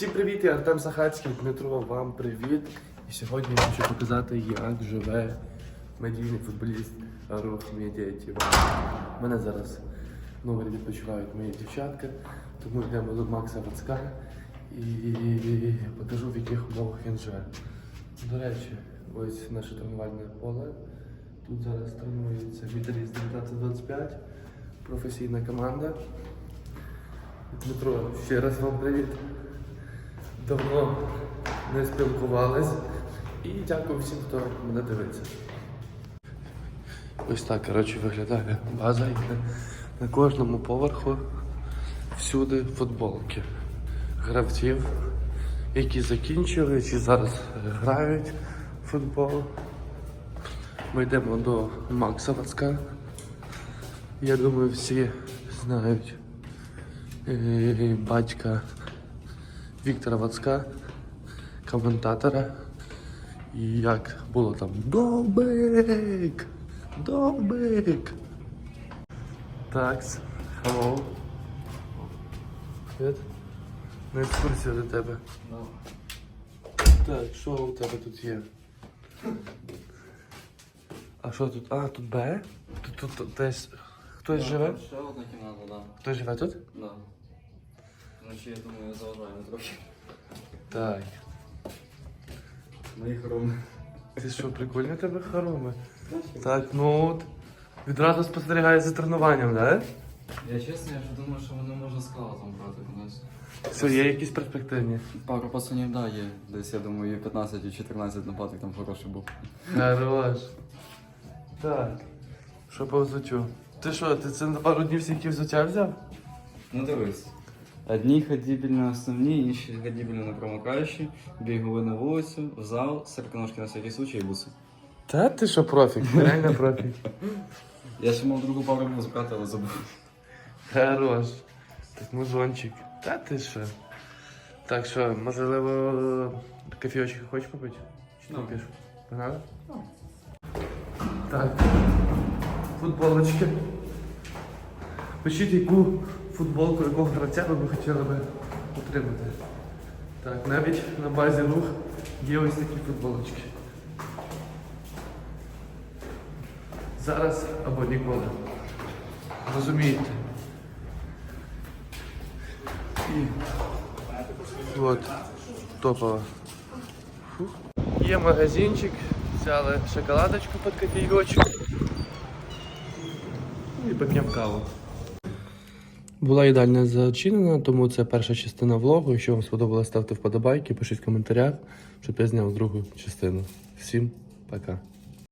Всім привіт, я Артем Сахацький, Дмитро, вам привіт. І сьогодні я хочу показати, як живе медійний футболіст Рух Медіа ТВ. У мене зараз в номері відпочивають мої дівчатка, тому йдемо до Макса Вацка і покажу, в яких умовах він живе. До речі, ось наше тренувальне поле. Тут зараз тренується Віталіст 1925, професійна команда. Дмитро, ще раз вам привіт. Давно не спілкувались. І дякую всім, хто мене дивиться. Ось так, коротше, виглядає база. На, кожному поверху всюди футболки. Гравців, які закінчили чи зараз грають в футбол. Ми йдемо до Макса Вацка. Я думаю, всі знають е, батька Віктора Вацка, коментатора. І як було там Довбик! Довбик! Так, hello. Привіт. На екскурсію до тебе. Так, що у тебе тут є? А що тут? А, тут Б? Тут, тут, тут десь хтось живе? Ще одна кімната, да. Хтось живе тут? Да. Вночі, я думаю, заважаємо трохи. Так. Мої хороми. Ти що, прикольні у тебе хороми? Так, ну от. Відразу спостерігає за тренуванням, да? Я чесно, я вже думаю, що вони можна скаутом брати кудись. Все, є якісь перспективні. Пару пацанів, да, є. Десь, я думаю, і 15 і 14 нападок там хороший був. Хорош. Так. Що по взуттю? Ти що, ти це на пару днів стільки взуття взяв? Ну дивись. Одні ходібельні основні, інші ходібельні на промокаючі, бігові на вулицю, в зал, сороконожки на всякий случай і буси. Та ти що профік, реально профік. Я ще мав другу пару був збрати, але забув. Хорош. Так музончик. Та ти що? Так що, можливо, кофійочки хочеш попити? Чи Ну. не піш? Погнали? Так. Футболочки. Пишіть, яку футболку, якого гравця ви хотіли би отримати. Так, навіть на базі рух є ось такі футболочки. Зараз або ніколи. Розумієте? І от топова. Фух. Є магазинчик, взяли шоколадочку під кофійочок. І поп'ємо каву. Була їдальня зачинена, тому це перша частина влогу. Якщо вам сподобалось, ставте вподобайки, пишіть в коментарях, щоб я зняв другу частину. Всім пока.